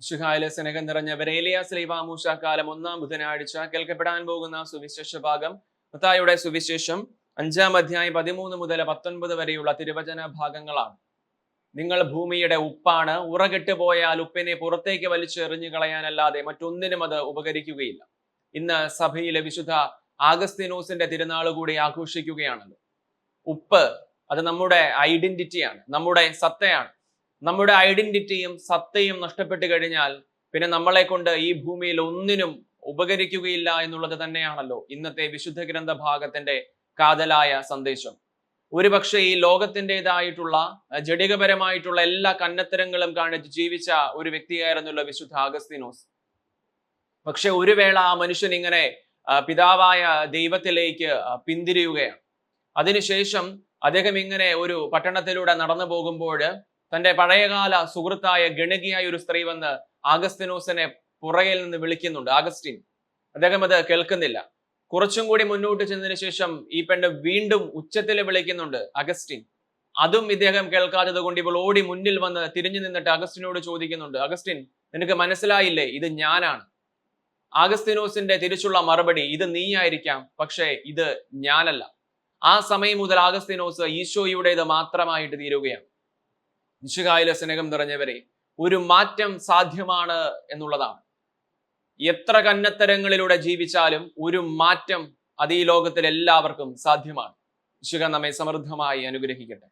ശുഹായിലെ സ്നേഹം നിറഞ്ഞ വരേലിയ ശ്രീവാമൂഷ കാലം ഒന്നാം ബുധനാഴ്ച കേൾക്കപ്പെടാൻ പോകുന്ന സുവിശേഷ ഭാഗം. മത്തായുടെ സുവിശേഷം അഞ്ചാം അധ്യായം പതിമൂന്ന് മുതൽ പത്തൊൻപത് വരെയുള്ള തിരുവചന ഭാഗങ്ങളാണ്. നിങ്ങൾ ഭൂമിയുടെ ഉപ്പാണ് ഉറകെട്ട് പോയാൽ ഉപ്പിനെ പുറത്തേക്ക് വലിച്ചെറിഞ്ഞു കളയാനല്ലാതെ മറ്റൊന്നിനും അത് ഉപകരിക്കുകയില്ല. ഇന്ന് സഭയിലെ വിശുദ്ധ ആഗസ്തിനോസിന്റെ തിരുനാൾ കൂടി ആഘോഷിക്കുകയാണല്ലോ. ഉപ്പ് അത് നമ്മുടെ ഐഡന്റിറ്റിയാണ് നമ്മുടെ സത്തയാണ്. നമ്മുടെ ഐഡന്റിറ്റിയും സത്തയും നഷ്ടപ്പെട്ടു കഴിഞ്ഞാൽ പിന്നെ നമ്മളെ കൊണ്ട് ഈ ഭൂമിയിൽ ഒന്നിനും ഉപകരിക്കുകയില്ല എന്നുള്ളത് തന്നെയാണല്ലോ ഇന്നത്തെ വിശുദ്ധ ഗ്രന്ഥ ഭാഗത്തിന്റെ കാതലായ സന്ദേശം. ഒരുപക്ഷെ ഈ ലോകത്തിന്റെതായിട്ടുള്ള ജടികപരമായിട്ടുള്ള എല്ലാ കന്നത്തരങ്ങളും കാണിച്ച് ജീവിച്ച ഒരു വ്യക്തിയായിരുന്നുള്ള വിശുദ്ധ ആഗസ്തിനോസ് പക്ഷെ ഒരു വേള ആ മനുഷ്യൻ ഇങ്ങനെ പിതാവായ ദൈവത്തിലേക്ക് പിന്തിരിയുകയാണ്. അതിനുശേഷം അദ്ദേഹം ഇങ്ങനെ ഒരു പട്ടണത്തിലൂടെ നടന്നു പോകുമ്പോൾ തന്റെ പഴയകാല സുഹൃത്തായ ഗണികയായ ഒരു സ്ത്രീ വന്ന് ആഗസ്തിനോസിനെ പുറകിൽ നിന്ന് വിളിക്കുന്നുണ്ട്. ആഗസ്റ്റിൻ. അദ്ദേഹം അത് കേൾക്കുന്നില്ല. കുറച്ചും കൂടി മുന്നോട്ട് ചെന്നതിന് ശേഷം ഈ പെണ്ണ് വീണ്ടും ഉച്ചത്തിൽ വിളിക്കുന്നുണ്ട് അഗസ്റ്റിൻ അതും ഇദ്ദേഹം കേൾക്കാത്തത് കൊണ്ട് ഇപ്പോൾ ഓടി മുന്നിൽ വന്ന് തിരിഞ്ഞു നിന്നിട്ട് അഗസ്റ്റിനോട് ചോദിക്കുന്നുണ്ട് അഗസ്റ്റിൻ നിനക്ക് മനസ്സിലായില്ലേ? ഇത് ഞാനാണ്. ആഗസ്തിനോസിന്റെ തിരിച്ചുള്ള മറുപടി ഇത് നീയായിരിക്കാം പക്ഷേ ഇത് ഞാനല്ല. ആ സമയം മുതൽ ആഗസ്തിനോസ് ഈശോയുടേത് മാത്രമായിട്ട് തീരുകയാണ്. നിശുകായിലെ സ്നേഹം നിറഞ്ഞവരെ ഒരു മാറ്റം സാധ്യമാണ് എന്നുള്ളതാണ്. എത്ര കന്നത്തരങ്ങളിലൂടെ ജീവിച്ചാലും ഒരു മാറ്റം അത് ഈ ലോകത്തിൽ എല്ലാവർക്കും സാധ്യമാണ്. നിശുക നമ്മെ സമൃദ്ധമായി അനുഗ്രഹിക്കട്ടെ.